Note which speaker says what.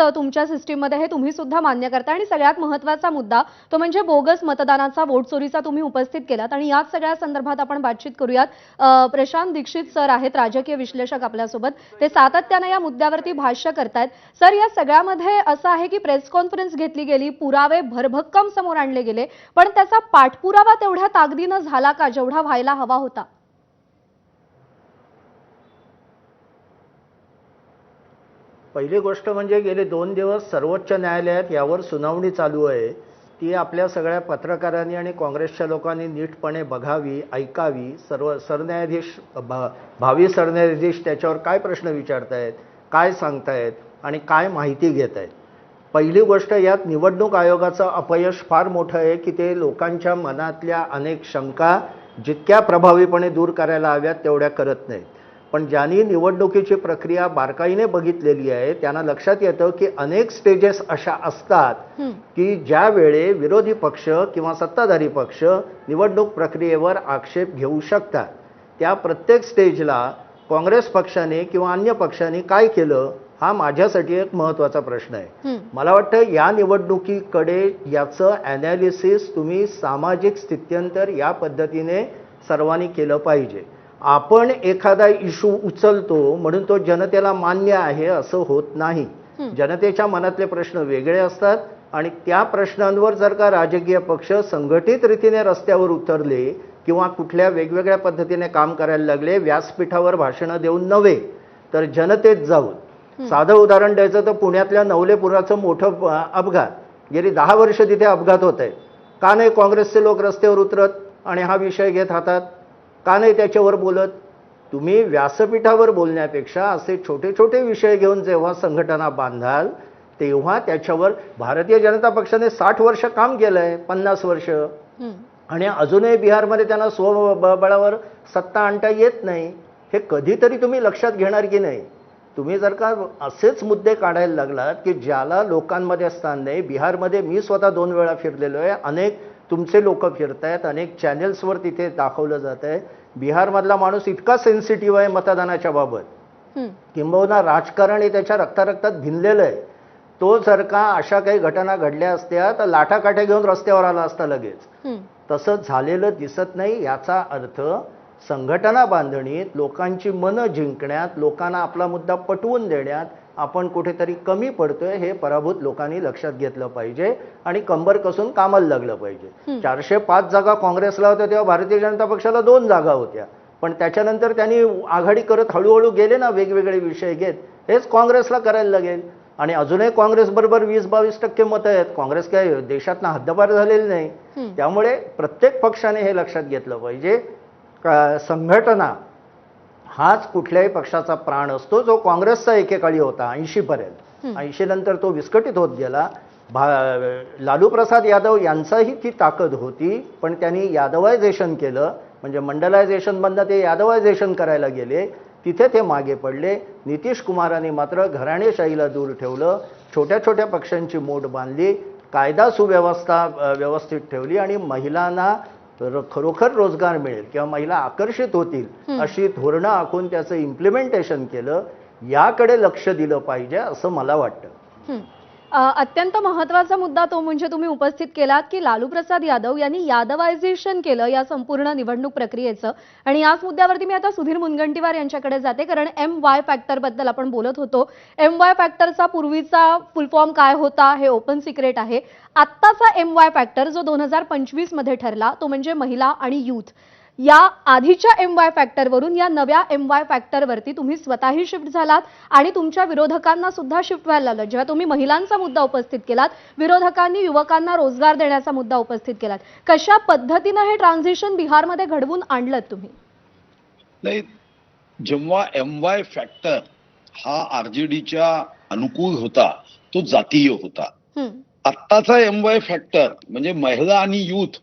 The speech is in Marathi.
Speaker 1: आहेत तुमच्या सिस्टीममध्ये हे तुम्ही सुद्धा मान्य करता. आणि सगळ्यात महत्त्वाचा मुद्दा तो म्हणजे बोगस मतदानाचा वोट चोरीचा तुम्ही उपस्थित केलात. आणि याच सगळ्या संदर्भात आपण बातचीत करूयात. प्रशांत दीक्षित सर आहेत राजकीय विश्लेषक आपल्यासोबत. ते सातत्यानं या मुद्द्यावरती भाष्य करतायत. सर या सगळ्यामध्ये असं आहे की प्रेस कॉन्फरन्स घेतली गेली पुरावे भरभक्कम समोर आणले गेले पण त्याचा पाठपुरावा तेवढ्या ताकदीनं झाला का? जेवढा व्हायला हवा होता.
Speaker 2: पहिली गोष्ट म्हणजे गेले दोन दिवस सर्वोच्च न्यायालयात यावर सुनावणी चालू आहे. ती आपल्या सगळ्या पत्रकारांनी आणि काँग्रेसच्या लोकांनी नीटपणे बघावी ऐकावी. सर्व सरन्यायाधीश भा भावी सरन्यायाधीश त्याच्यावर काय प्रश्न विचारतायत काय सांगतायत आणि काय माहिती घेत आहेत पहिली गोष्ट यात निवडणूक आयोगाचं अपयश फार मोठं आहे की ते लोकांच्या मनातल्या अनेक शंका जितक्या प्रभावीपणे दूर करायला हव्यात तेवढ्या करत नाहीत. पण ज्यांनी निवडणुकीची प्रक्रिया बारकाईने बघितलेली आहे त्यांना लक्षात येतं की अनेक स्टेजेस अशा असतात की ज्या वेळे विरोधी पक्ष किंवा सत्ताधारी पक्ष निवडणूक प्रक्रियेवर आक्षेप घेऊ शकतात. त्या प्रत्येक स्टेजला काँग्रेस पक्षाने किंवा अन्य पक्षाने काय केलं हा माझ्यासाठी एक महत्त्वाचा प्रश्न आहे. मला वाटतं या निवडणुकीकडे याचं ॲनालिसिस तुम्ही सामाजिक स्थित्यंतर या पद्धतीने सर्वांनी केलं पाहिजे. आपण एखादा इशू उचलतो म्हणून तो जनतेला मान्य आहे असं होत नाही. जनतेच्या मनातले प्रश्न वेगळे असतात आणि त्या प्रश्नांवर जर का राजकीय पक्ष संघटित रीतीने रस्त्यावर उतरले किंवा कुठल्या वेगवेगळ्या पद्धतीने काम करायला लागले व्यासपीठावर भाषणं देऊन नव्हे तर जनतेत जाऊन. साधं उदाहरण द्यायचं तर पुण्यातल्या नवलेपुराचं मोठं अपघात. गेली दहा वर्ष तिथे अपघात होत आहे का नाही काँग्रेसचे लोक रस्त्यावर उतरत आणि हा विषय घेत हातात? का नाही त्याच्यावर बोलत? तुम्ही व्यासपीठावर बोलण्यापेक्षा असे छोटे छोटे विषय घेऊन जेव्हा संघटना बांधाल तेव्हा त्याच्यावर भारतीय जनता पक्षाने साठ वर्ष काम केलं आहे पन्नास वर्ष. आणि अजूनही बिहारमध्ये त्यांना स्वबळावर सत्ता आणता येत नाही. हे कधीतरी तुम्ही लक्षात घेणार की नाही? तुम्ही जर का असेच मुद्दे काढायला लागलात की ज्याला लोकांमध्ये स्थान नाही बिहारमध्ये मी स्वतः दोन वेळा फिरलेलो आहे अनेक तुमचे लोक फिरत आहेत अनेक चॅनेल्सवर तिथे दाखवलं जात आहे बिहारमधला माणूस इतका सेन्सिटिव्ह आहे मतदानाच्या बाबत. किंबहुना राजकारण हे त्याच्या रक्तारक्तात भिनलेलं आहे. तो जर का अशा काही घटना घडल्या असत्या तर लाठाकाठ्या घेऊन रस्त्यावर आला असता लगेच. तसं झालेलं दिसत नाही याचा अर्थ संघटना बांधणीत लोकांची मनं जिंकण्यात लोकांना आपला मुद्दा पटवून देण्यात आपण कुठेतरी कमी पडतोय हे पराभूत लोकांनी लक्षात घेतलं पाहिजे आणि कंबर कसून कामाला लागलं पाहिजे. चारशे पाच जागा काँग्रेसला होत्या तेव्हा भारतीय जनता पक्षाला दोन जागा होत्या. पण त्याच्यानंतर त्यांनी आघाडी करत हळूहळू गेले ना वेगवेगळे विषय घेत. हेच काँग्रेसला करायला लागेल. आणि अजूनही काँग्रेस बरोबर वीस बावीस टक्के मतं आहेत. काँग्रेस काय देशातनं हद्दपार झालेली नाही. त्यामुळे प्रत्येक पक्षाने हे लक्षात घेतलं पाहिजे. संघटना हाच कुठल्याही पक्षाचा प्राण असतो जो काँग्रेसचा एकेकाळी होता ऐंशी पर्यंत. ऐंशी नंतर तो विस्कटित होत गेला. भा लालू प्रसाद यादव यांचाही ती ताकद होती पण त्यांनी यादवायझेशन केलं. म्हणजे मंडलायझेशन बंद ते यादवायझेशन करायला गेले. तिथे ते मागे पडले. नितीश कुमारांनी मात्र घराणेशाहीला दूर ठेवलं. छोट्या छोट्या पक्षांची मोड बांधली. कायदा सुव्यवस्था व्यवस्थित ठेवली आणि महिलांना र- खरोखर रोजगार मिळेल किंवा महिला आकर्षित होतील. अशी धोरणं आखून त्याचं इम्प्लिमेंटेशन केलं याकडे लक्ष दिलं पाहिजे असं मला वाटतं
Speaker 1: अत्यंत महत्त्वाचा मुद्दा तो म्हणजे तुम्ही उपस्थित केलात की लालू प्रसाद यादव यांनी यादवायझेशन केलं या संपूर्ण निवडणूक प्रक्रियेचं. आणि याच मुद्द्यावरती मी आता सुधीर मुनगंटीवार यांच्याकडे जाते कारण एम वाय फॅक्टरबद्दल आपण बोलत होतो. एम वाय फॅक्टरचा पूर्वीचा फुल फॉर्म काय होता हे ओपन सिक्रेट आहे. आत्ताचा एम वाय फॅक्टर जो दोन हजार पंचवीसमध्ये ठरला तो म्हणजे महिला आणि यूथ या आधीच्या एम वाय फॅक्टरवरून या नव्या एम वाय फॅक्टरवरती तुम्ही स्वतःही शिफ्ट झालात आणि तुमच्या विरोधकांना सुद्धा शिफ्ट व्हायला लागलं. जेव्हा तुम्ही महिलांचा मुद्दा उपस्थित केलात विरोधकांनी युवकांना रोजगार देण्याचा मुद्दा उपस्थित केलात. कशा पद्धतीनं हे ट्रान्झिशन बिहारमध्ये घडवून आणलं तुम्ही?
Speaker 3: नाही जेव्हा एम वाय फॅक्टर हा आरजेडीच्या अनुकूल होता तो जातीय होता. आत्ताचा एम वाय फॅक्टर म्हणजे महिला आणि युथ